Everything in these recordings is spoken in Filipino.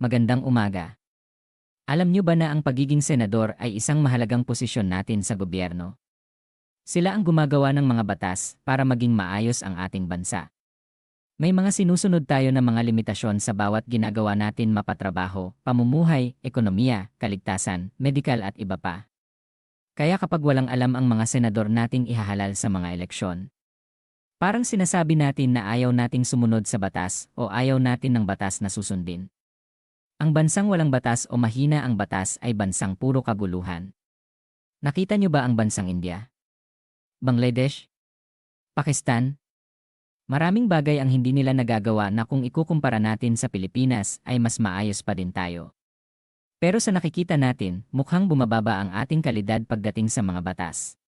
Magandang umaga. Alam niyo ba na ang pagiging senador ay isang mahalagang posisyon natin sa gobyerno? Sila ang gumagawa ng mga batas para maging maayos ang ating bansa. May mga sinusunod tayo na mga limitasyon sa bawat ginagawa natin mapatrabaho, pamumuhay, ekonomiya, kaligtasan, medikal at iba pa. Kaya kapag walang alam ang mga senador nating ihahalal sa mga eleksyon, parang sinasabi natin na ayaw nating sumunod sa batas o ayaw natin ng batas na susundin. Ang bansang walang batas o mahina ang batas ay bansang puro kaguluhan. Nakita niyo ba ang bansang India? Bangladesh? Pakistan? Maraming bagay ang hindi nila nagagawa na kung ikukumpara natin sa Pilipinas ay mas maayos pa din tayo. Pero sa nakikita natin, mukhang bumababa ang ating kalidad pagdating sa mga batas.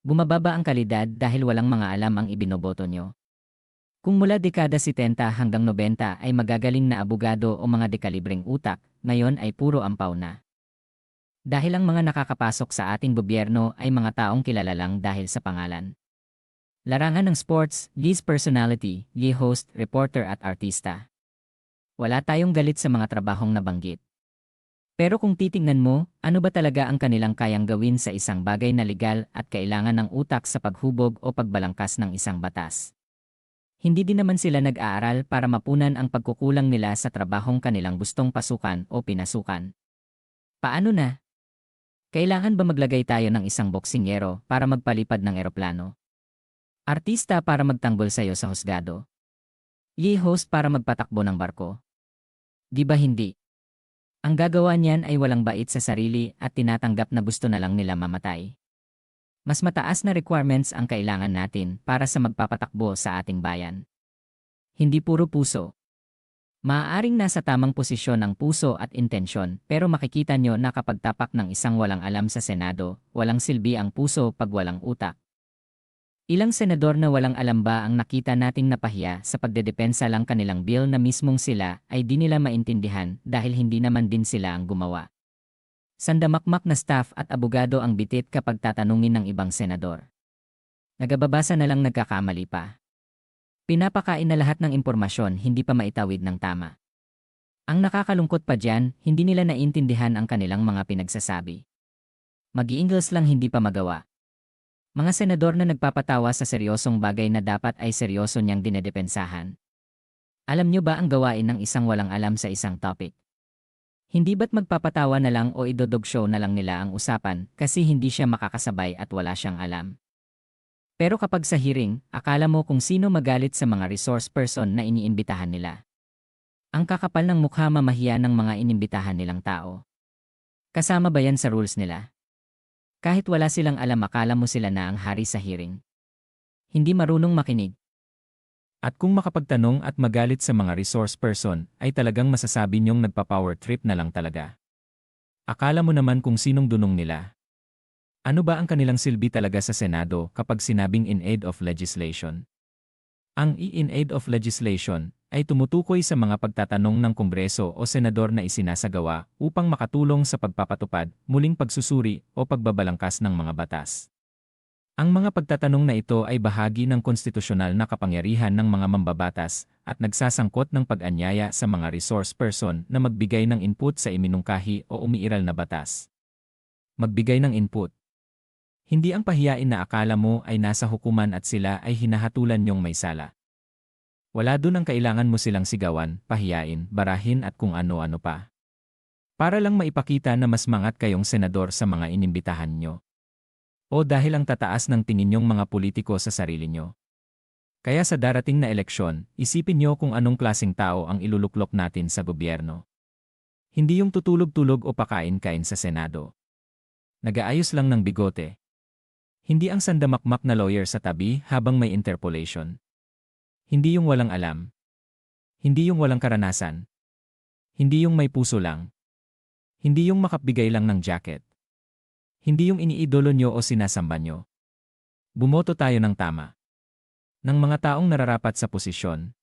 Bumababa ang kalidad dahil walang mga alam ang ibinoboto nyo. Kung mula dekada 70 hanggang 90 ay magagaling na abogado o mga dekalibreng utak, ngayon ay puro ampaw na. Dahil ang mga nakakapasok sa ating gobyerno ay mga taong kilala lang dahil sa pangalan. Larangan ng sports, Lee's personality, Lee host, reporter at artista. Wala tayong galit sa mga trabahong nabanggit. Pero kung titingnan mo, ano ba talaga ang kanilang kayang gawin sa isang bagay na legal at kailangan ng utak sa paghubog o pagbalangkas ng isang batas? Hindi din naman sila nag-aaral para mapunan ang pagkukulang nila sa trabahong kanilang gustong pasukan o pinasukan. Paano na? Kailangan ba maglagay tayo ng isang boksingero para magpalipad ng eroplano? Artista para magtanggol sa'yo sa husgado. Ye host para magpatakbo ng barko. Di ba hindi? Ang gagawa niyan ay walang bait sa sarili at tinatanggap na gusto na lang nila mamatay. Mas mataas na requirements ang kailangan natin para sa magpapatakbo sa ating bayan. Hindi puro puso. Maaaring nasa tamang posisyon ang puso at intensyon pero makikita nyo na kapag tapak ng isang walang alam sa Senado, walang silbi ang puso pag walang utak. Ilang senador na walang alam ba ang nakita nating napahiya sa pagdedepensa lang kanilang bill na mismong sila ay di nila maintindihan dahil hindi naman din sila ang gumawa. Sandamakmak na staff at abogado ang bitit kapag tatanungin ng ibang senador. Nagababasa na lang nagkakamali pa. Pinapakain na lahat ng impormasyon hindi pa maitawid ng tama. Ang nakakalungkot pa dyan, hindi nila naintindihan ang kanilang mga pinagsasabi. Mag-i-Ingles lang hindi pa magawa. Mga senador na nagpapatawa sa seryosong bagay na dapat ay seryoso niyang dinedepensahan. Alam niyo ba ang gawain ng isang walang alam sa isang topic? Hindi ba't magpapatawa na lang o idodog show na lang nila ang usapan kasi hindi siya makakasabay at wala siyang alam? Pero kapag sa hearing, akala mo kung sino magalit sa mga resource person na iniimbitahan nila. Ang kakapal ng mukha mamahiya ng mga inimbitahan nilang tao. Kasama ba yan sa rules nila? Kahit wala silang alam akala mo sila na ang hari sa hearing. Hindi marunong makinig. At kung makapagtanong at magalit sa mga resource person, ay talagang masasabi niyong nagpa-power trip na lang talaga. Akala mo naman kung sinong dunong nila. Ano ba ang kanilang silbi talaga sa Senado kapag sinabing in aid of legislation? Ang in aid of legislation ay tumutukoy sa mga pagtatanong ng Kongreso o Senador na isinasagawa upang makatulong sa pagpapatupad, muling pagsusuri o pagbabalangkas ng mga batas. Ang mga pagtatanong na ito ay bahagi ng konstitusyonal na kapangyarihan ng mga mambabatas at nagsasangkot ng pag-anyaya sa mga resource person na magbigay ng input sa iminungkahi o umiiral na batas. Magbigay ng input. Hindi ang pahiyain na akala mo ay nasa hukuman at sila ay hinahatulan niyong may sala. Wala dun ang kailangan mo silang sigawan, pahiyain, barahin at kung ano-ano pa. Para lang maipakita na mas mangat kayong senador sa mga inimbitahan nyo. O dahil ang tataas ng tingin nyong mga politiko sa sarili nyo. Kaya sa darating na eleksyon, isipin nyo kung anong klasing tao ang iluluklok natin sa gobyerno. Hindi yung tutulog-tulog o pakain-kain sa Senado. Nagaayos lang ng bigote. Hindi ang sandamakmak na lawyer sa tabi habang may interpolation. Hindi yung walang alam. Hindi yung walang karanasan. Hindi yung may puso lang. Hindi yung makapbigay lang ng jacket. Hindi yung iniidolo nyo o sinasamba nyo. Bumoto tayo ng tama. Ng mga taong nararapat sa posisyon,